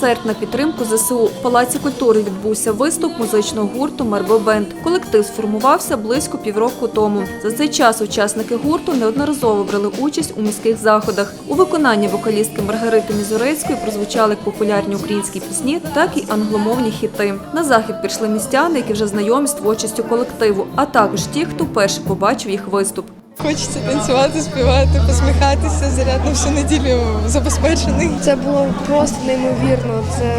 Концерт на підтримку ЗСУ. В Палаці культури відбувся виступ музичного гурту Марбо Бенд. Колектив сформувався близько півроку тому. За цей час учасники гурту неодноразово брали участь у міських заходах. У виконанні вокалістки Маргарити Мізурецької прозвучали популярні українські пісні, так і англомовні хіти. На захід прийшли містяни, які вже знайомі з творчістю колективу, а також ті, хто вперше побачив їх виступ. Хочеться танцювати, співати, посміхатися, заряд на всю неділю забезпечений. Це було просто неймовірно. Це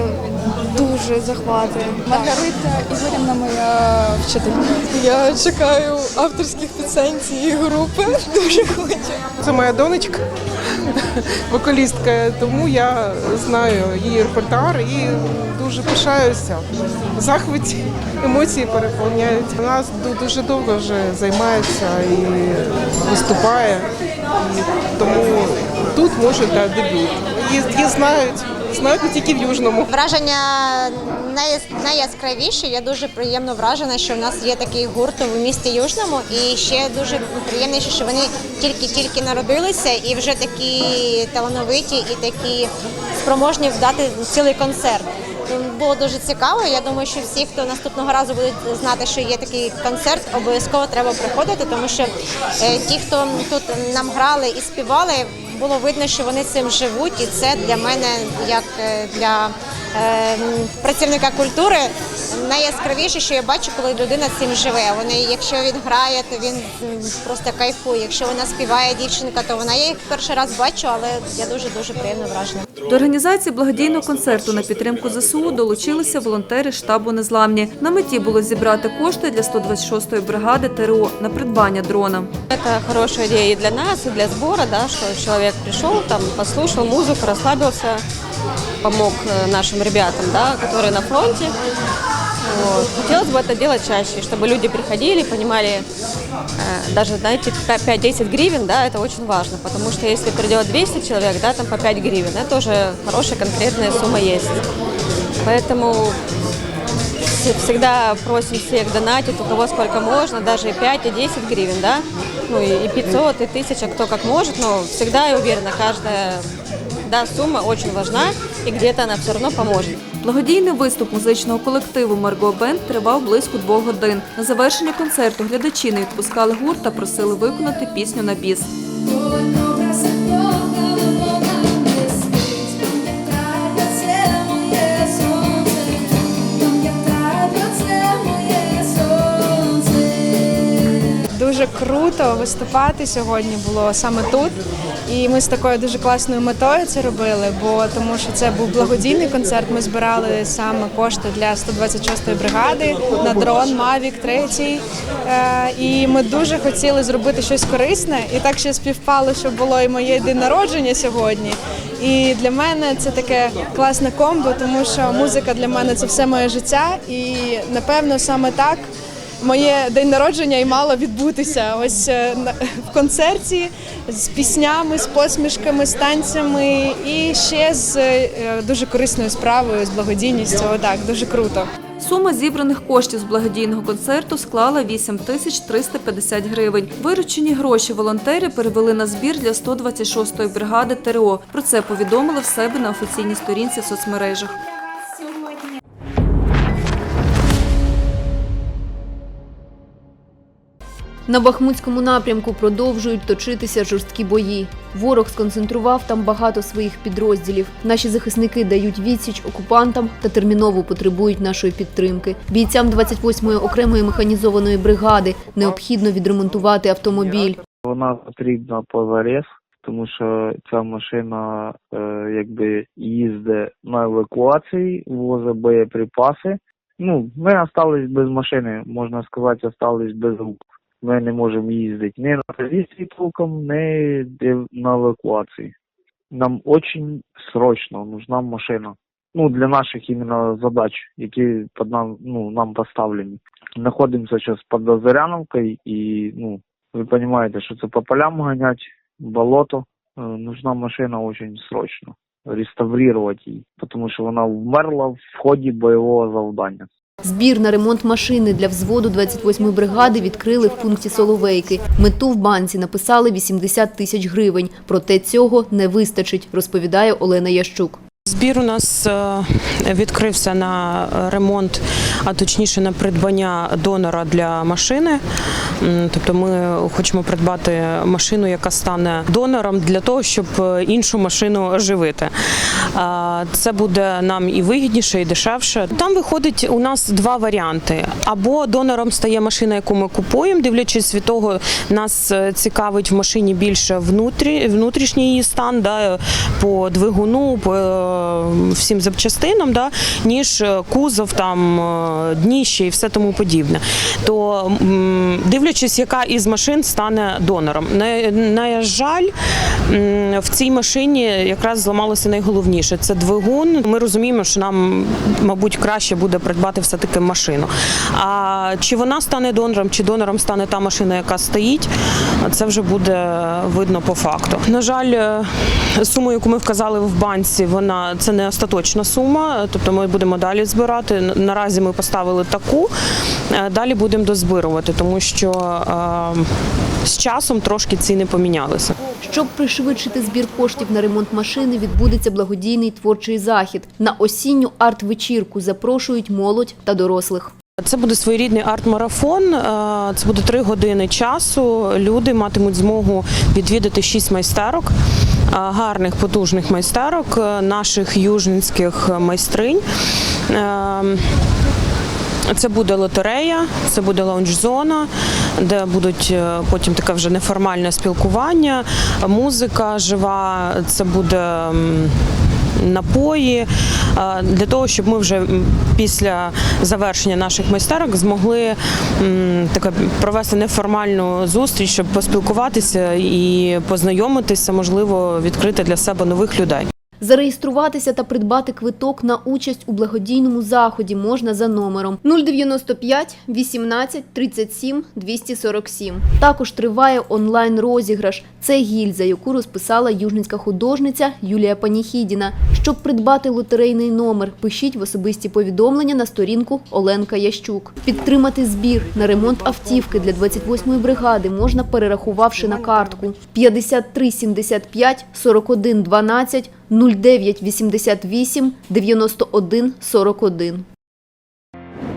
дуже захватує. Маргарита Ігорівна моя вчителька. Я чекаю авторських пісень цієї групи. Дуже хочу. Це моя донечка, вокалістка, тому я знаю її репертуар і дуже пишаюся. Захваті емоції переповняють. Вона дуже довго вже займається і виступає. І тому тут може да, дебют. Її знають, знають тільки в Южному. Враження найяс- найяскравіші. Я дуже приємно вражена, що в нас є такий гурт в місті Южному. І ще дуже приємніше, що вони тільки-тільки народилися і вже такі талановиті і такі спроможні вдати цілий концерт. Було дуже цікаво. Я думаю, що всі, хто наступного разу будуть знати, що є такий концерт, обов'язково треба приходити, тому що е, ті, хто тут нам грали і співали, було видно, що вони цим живуть, і це для мене, як е, для працівника культури, найяскравіше, що я бачу, коли людина цим живе. Вони, якщо він грає, то він м, просто кайфує. Якщо вона співає дівчинка, то вона я їх перший раз бачу, але я дуже дуже приємно вражена. До організації благодійного концерту на підтримку ЗСУ долучилися волонтери штабу Незламні. На меті було зібрати кошти для 126-ї бригади ТРО на придбання дрона. Это хорошая идея и для нас, и для сбора, да, что человек пришел, там, послушал музыку, расслабился, помог э, нашим ребятам, да, которые на фронте. Вот. Хотелось бы это делать чаще, чтобы люди приходили, понимали, э, даже, знаете, 5-10 гривен, да, это очень важно, потому что если придет 200 человек, да, там по 5 гривен, это уже хорошая конкретная сумма есть. Поэтому Вс- всегда просим всех донатить, у кого сколько можно, даже и 5, и 10 гривен, да, ну и 500, и 1000, кто как может, но всегда, я уверена, каждая да, сумма очень важна, и где-то она все равно поможет. Благодійний виступ музичного колективу Марго Бенд тривав близько двох годин. На завершення концерту глядачі не відпускали гурт та просили виконати пісню на біс. Дуже круто виступати сьогодні було саме тут. І ми з такою дуже класною метою це робили, бо тому що це був благодійний концерт. Ми збирали саме кошти для 126-ї бригади на дрон Mavic 3. Е, і ми дуже хотіли зробити щось корисне. І так ще співпало, що було і моє день народження сьогодні. І для мене це таке класне комбо, тому що музика для мене це все моє життя. І напевно саме так моє день народження і мало відбутися. Ось е, в концерті з піснями, з посмішками, з танцями і ще з е, дуже корисною справою, з благодійністю. Отак, дуже круто. Сума зібраних коштів з благодійного концерту склала 8 тисяч 350 гривень. Виручені гроші волонтери перевели на збір для 126-ї бригади ТРО. Про це повідомили в себе на офіційній сторінці в соцмережах. На Бахмутському напрямку продовжують точитися жорсткі бої. Ворог сконцентрував там багато своїх підрозділів. Наші захисники дають відсіч окупантам та терміново потребують нашої підтримки. Бійцям 28-ї окремої механізованої бригади необхідно відремонтувати автомобіль. Вона потрібна позарез, тому що ця машина е, якби їздить на евакуації, возить боєприпаси. Ну, ми остались без машини, можна сказати, остались без рук Ми не можемо їздити ні на позиції толком, ні де- на евакуації. Нам очень срочно нужна машина. Ну, для наших іменно задач, які під нам, ну, нам поставлені. Знаходимося зараз під Озаряновкою і, ну, вы понимаете, что это по полям гонять, болото. Э, нужна машина очень срочно. Реставрировать її, тому що вона вмерла в ході бойового завдання. Збір на ремонт машини для взводу 28-ї бригади відкрили в пункті Соловейки. Мету в банці написали 80 тисяч гривень. Проте цього не вистачить, розповідає Олена Ящук. Збір у нас е, відкрився на ремонт, а точніше на придбання донора для машини. Тобто ми хочемо придбати машину, яка стане донором для того, щоб е, іншу машину оживити. Це буде нам і вигідніше, і дешевше. Там виходить у нас два варіанти: або донором стає машина, яку ми купуємо, дивлячись від того, нас е, цікавить в машині більше внутрішній її стан, да, по двигуну, по е, всім запчастинам, да, ніж е, кузов, там, е, дніще і все тому подібне. То дивлячись, яка із машин стане донором. На, на жаль, в цій машині якраз зламалося найголовніше це двигун. Ми розуміємо, що нам, мабуть, краще буде придбати все-таки машину. А чи вона стане донором, чи донором стане та машина, яка стоїть, це вже буде видно по факту. На жаль, е, суму, яку ми вказали в банці, вона це не остаточна сума, тобто ми будемо далі збирати. Наразі ми поставили таку, е, далі будемо дозбирувати, тому що е, з часом трошки ціни помінялися. Щоб пришвидшити збір коштів на ремонт машини, відбудеться благодійний творчий захід. На осінню арт-вечірку запрошують молодь та дорослих. Це буде своєрідний арт-марафон. е, Це буде три години часу. Люди матимуть змогу відвідати шість майстерок, е, гарних потужних майстерок е, наших южненських майстринь. Це буде лотерея, це буде лаунж-зона, де будуть потім таке вже неформальне спілкування, музика жива, це буде. Напої е, для того, щоб ми вже після завершення наших майстерок змогли таке провести неформальну зустріч, щоб поспілкуватися і познайомитися, можливо, відкрити для себе нових людей. Зареєструватися та придбати квиток на участь у благодійному заході можна за номером 095 18 37 247. Також триває онлайн-розіграш. Це гільза, яку розписала южницька художниця Юлія Паніхідіна. Щоб придбати лотерейний номер, пишіть в особисті повідомлення на сторінку Оленка Ящук. Підтримати збір на ремонт автівки для 28-ї бригади можна перерахувавши на картку 53 75 41 12 09 88 91 41.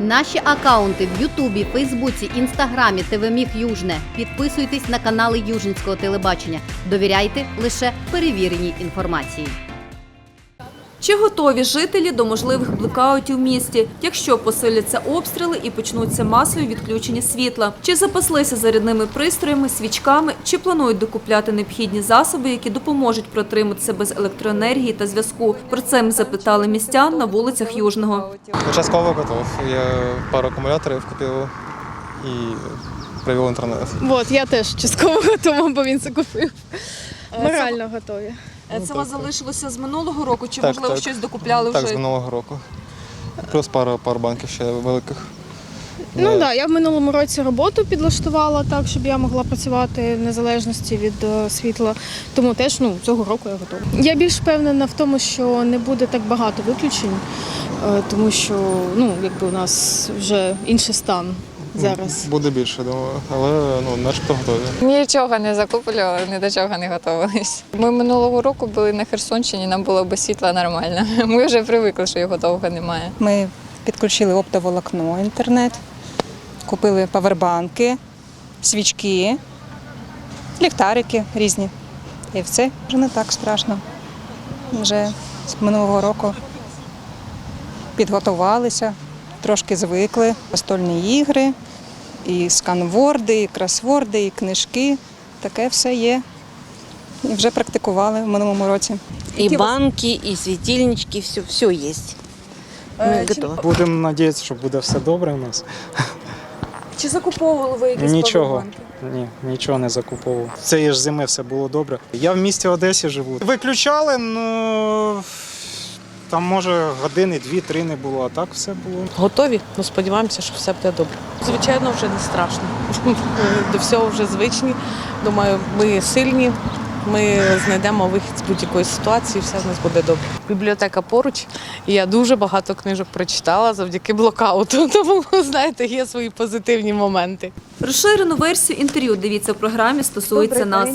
Наші акаунти в Ютубі, Фейсбуці, Інстаграмі, ТВ Южне. Підписуйтесь на канали Южинського телебачення. Довіряйте лише перевіреній інформації. Чи готові жителі до можливих блекаутів в місті, якщо посиляться обстріли і почнуться масові відключення світла? Чи запаслися зарядними пристроями, свічками, чи планують докупляти необхідні засоби, які допоможуть протриматися без електроенергії та зв'язку? Про це ми запитали містян на вулицях Южного. Частково готов. Я пару акумуляторів купив і привів інтернет. От, я теж частково готова, бо він це купив. Морально готові. Це у вас залишилося з минулого року, чи Так, можливо так. щось докупляли Так, вже? з минулого року. Плюс пару, пару банків ще великих. Ну Е, так, да, я в минулому році роботу підлаштувала так, щоб я могла працювати в незалежності від е, світла. Тому теж ну, цього року я готова. Я більш впевнена в тому, що не буде так багато виключень, е, тому що ну, якби у нас вже інший стан зараз. Буде більше, думаю, але ну, начебто готові. Нічого не закуплювали, ні до чого не готувалися. Ми минулого року були на Херсонщині, нам було без світла нормально. Ми вже привикли, що його довго немає. Ми підключили оптоволокно, інтернет, купили павербанки, свічки, ліхтарики різні. І все вже не так страшно. Вже з минулого року підготувалися, трошки звикли. Настольні ігри, і сканворди, і кросворди, і книжки. Таке все є. І вже практикували в минулому році. И банки, и светильнички, все, все есть. Мы готовы. Будемо надіятися, що буде все добре у нас. Чи закуповували ви якісь Нічого. Ні, нічого не закуповував. Цієї ж зими все було добре. Я в місті Одесі живу. Виключали, ну там може години, дві-три не було, а так все було. Готові, ну сподіваємося, що все буде добре. Звичайно, вже не страшно. До всього вже звичні. Думаю, ми сильні. Ми знайдемо вихід з будь-якої ситуації, все в нас буде добре. Бібліотека поруч, і я дуже багато книжок прочитала завдяки блокауту. Тому знаєте, є свої позитивні моменти. Розширену версію інтерв'ю дивіться в програмі стосується нас.